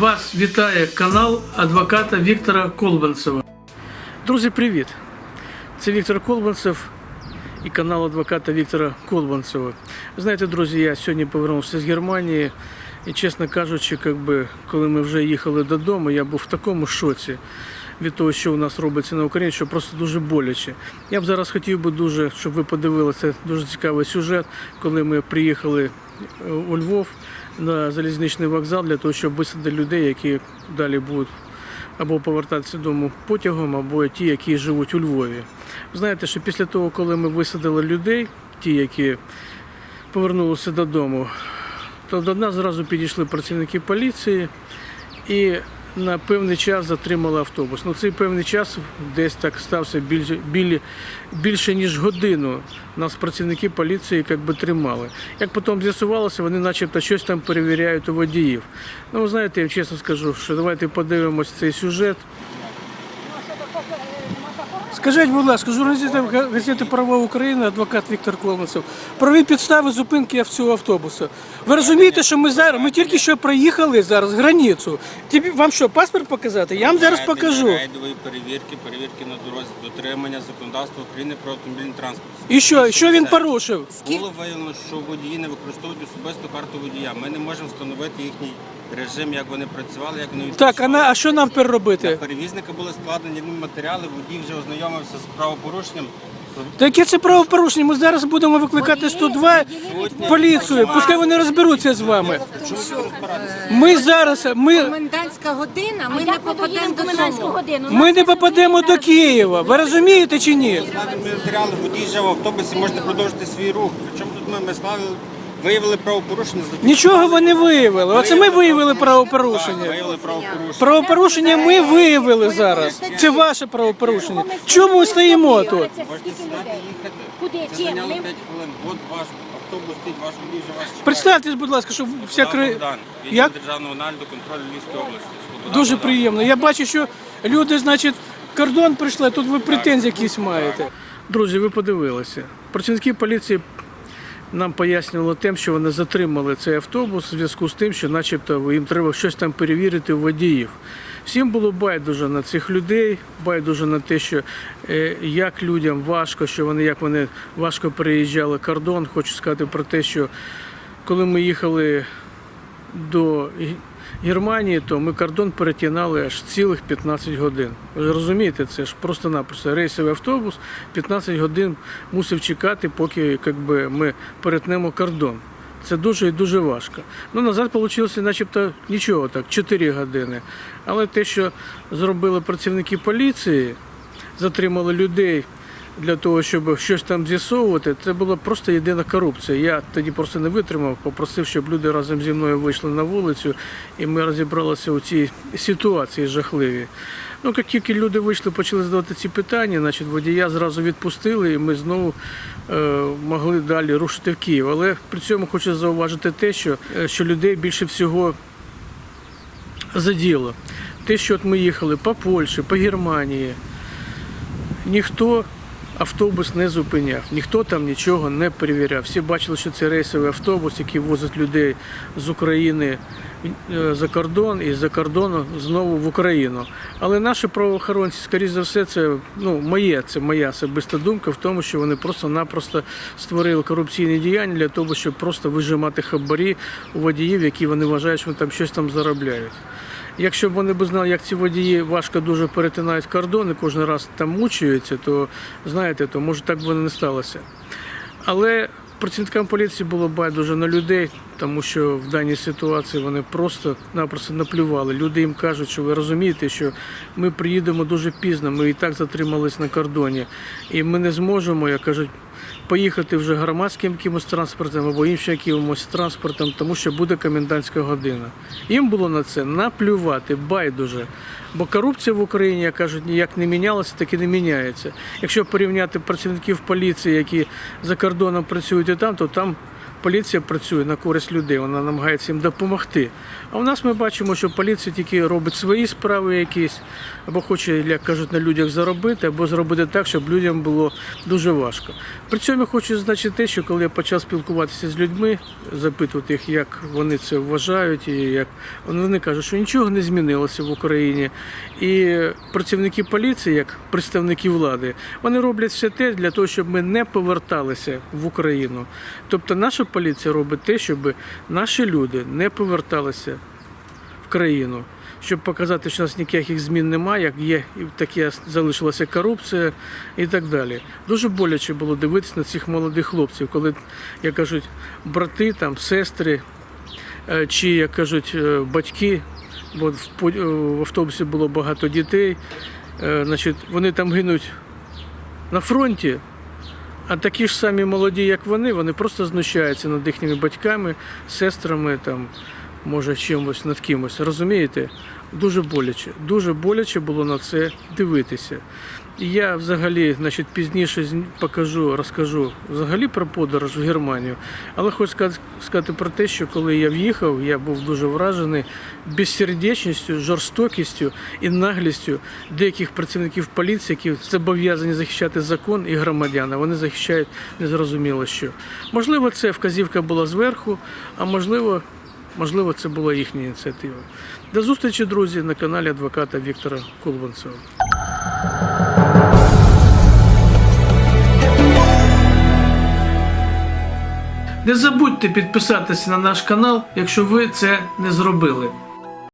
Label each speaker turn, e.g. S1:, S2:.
S1: Вас вітає канал адвоката Віктора Колбанцева. Друзі, привіт! Це Віктор Колбанцев і канал адвоката Віктора Колбанцева. Знаєте, друзі, я сьогодні повернувся з Германії. І чесно кажучи, как би, коли ми вже їхали додому, я був в такому шоці від того, що у нас робиться на Україні, що просто дуже боляче. Я б зараз хотів би дуже, щоб ви подивилися дуже цікавий сюжет, коли ми приїхали е, у Львов на залізничний вокзал для того, щоб висадити людей, які далі будуть або повертатися додому потягом, або ті, які живуть у Львові. Знаєте, що після того, коли ми висадили людей, ті, які повернулися додому, то до нас зразу підійшли працівники поліції і на певний час затримали автобус. Ну, цей певний час десь так стався більше, білі- більше ніж годину. Нас працівники поліції як би, тримали. Як потім з'ясувалося, вони начебто щось там перевіряють у водіїв. Ну, ви знаєте, я чесно скажу, що давайте подивимось цей сюжет. Скажіть, будь ласка, журналіст газети Права України, адвокат Віктор Колманцев, праві підстави зупинки цього автобуса. Ви розумієте, що ми зараз, ми тільки що проїхали зараз границю. Тобі вам що, паспорт показати? Я вам зараз покажу.
S2: Рейдової перевірки, перевірки на дорозі, дотримання законодавства України про автомобільний транспорт.
S1: І що, що він порушив?
S2: Було виявлено, що водії не використовують особисту карту водія. Ми не можемо встановити їхній режим, як вони працювали, як вони
S1: Так, а, на, а що нам тепер
S2: Для
S1: робити?
S2: перевізника були складені матеріали, водій вже ознайомився з правопорушенням.
S1: Та яке це правопорушення? Ми зараз будемо викликати 102 поліцію. Пускай вони розберуться з вами. Ми зараз, ми,
S3: Комендантська година, ми не попадемо до цього.
S4: годину?
S1: ми не попадемо до Києва. Ви розумієте чи ні?
S2: Складені матеріали, водій вже в автобусі, можете продовжити свій рух. Причому тут ми, ми склали, виявили правопорушення.
S1: за Нічого ви не виявили. Оце ми виявили
S2: Так,
S1: правопорушення.
S2: виявили правопорушення.
S1: Правопорушення ми виявили зараз. Це ваше правопорушення. Чому ми стоїмо тут?
S2: Можете сідати і їхати.
S4: Куди?
S2: Це
S4: Чим?
S2: зайняло
S4: Ми-
S2: 5 хвилин. От ваш автобус стоїть, ваш водій вже вас чекає.
S1: Представтесь, будь ласка, щоб вся кри...
S2: Богдан, відділ
S1: Як?
S2: державного нагляду контролю Львівської області. Слобода
S1: Дуже
S2: Богдан.
S1: приємно. Я бачу, що люди, значить, кордон прийшли, а тут ви претензії якісь маєте. Друзі, ви подивилися. Працівники поліції нам пояснювали тим, що вони затримали цей автобус у зв'язку з тим, що начебто їм треба щось там перевірити у водіїв. Всім було байдуже на цих людей, байдуже на те, що е, як людям важко, що вони як вони важко переїжджали кордон. Хочу сказати про те, що коли ми їхали до Германії, то ми кордон перетинали аж цілих 15 годин. Ви розумієте, це ж просто-напросто рейсовий автобус 15 годин мусив чекати, поки як би, ми перетнемо кордон. Це дуже і дуже важко. Ну, назад вийшло начебто нічого так, 4 години. Але те, що зробили працівники поліції, затримали людей для того, щоб щось там з'ясовувати, це була просто єдина корупція. Я тоді просто не витримав, попросив, щоб люди разом зі мною вийшли на вулицю, і ми розібралися у цій ситуації жахливій. Ну, як тільки люди вийшли, почали задавати ці питання, значить, водія зразу відпустили, і ми знову е, могли далі рушити в Київ. Але при цьому хочу зауважити те, що, е, що людей більше всього заділо. Те, що от ми їхали по Польщі, по Германії, ніхто автобус не зупиняв, ніхто там нічого не перевіряв. Всі бачили, що це рейсовий автобус, який возить людей з України е, за кордон і з-за кордону знову в Україну. Але наші правоохоронці, скоріш за все, це ну, моє, це моя особиста думка в тому, що вони просто-напросто створили корупційні діяння для того, щоб просто вижимати хабарі у водіїв, які вони вважають, що вони там щось там заробляють. Якщо б вони б знали, як ці водії важко дуже перетинають кордони, кожен раз там мучуються, то знаєте, то може так би не сталося. Але працівникам поліції було байдуже на людей, тому що в даній ситуації вони просто-напросто наплювали. Люди їм кажуть, що ви розумієте, що ми приїдемо дуже пізно, ми і так затримались на кордоні, і ми не зможемо, як кажуть, поїхати вже громадським якимось транспортом або іншим якимось транспортом, тому що буде комендантська година. Їм було на це наплювати, байдуже. Бо корупція в Україні, як кажуть, ніяк не мінялася, так і не міняється. Якщо порівняти працівників поліції, які за кордоном працюють і там, то там поліція працює на користь людей, вона намагається їм допомогти. А в нас ми бачимо, що поліція тільки робить свої справи якісь, або хоче, як кажуть, на людях заробити, або зробити так, щоб людям було дуже важко. При цьому я хочу зазначити те, що коли я почав спілкуватися з людьми, запитувати їх, як вони це вважають, і як вони кажуть, що нічого не змінилося в Україні. І працівники поліції, як представники влади, вони роблять все те для того, щоб ми не поверталися в Україну. Тобто наша поліція робить те, щоб наші люди не поверталися в країну, щоб показати, що у нас ніяких змін немає, як є, таке залишилася корупція і так далі. Дуже боляче було дивитися на цих молодих хлопців, коли, як кажуть, брати, там, сестри, е, чи, як кажуть, е, батьки, бо в е, автобусі було багато дітей, значить, вони там гинуть на фронті. А такі ж самі молоді, як вони, вони просто знущаються над їхніми батьками, сестрами, там, може, чимось над кимось. Розумієте? Дуже боляче. Дуже боляче було на це дивитися. Я взагалі, значить, пізніше покажу, розкажу взагалі про подорож в Германію. Але хочу сказати про те, що коли я в'їхав, я був дуже вражений безсердечністю, жорстокістю і наглістю деяких працівників поліції, які зобов'язані захищати закон і громадян. Вони захищають незрозуміло що. Можливо, це вказівка була зверху, а можливо, можливо, це була їхня ініціатива. До зустрічі, друзі, на каналі адвоката Віктора Кулванцева. Не забудьте підписатися на наш канал, якщо ви це не зробили.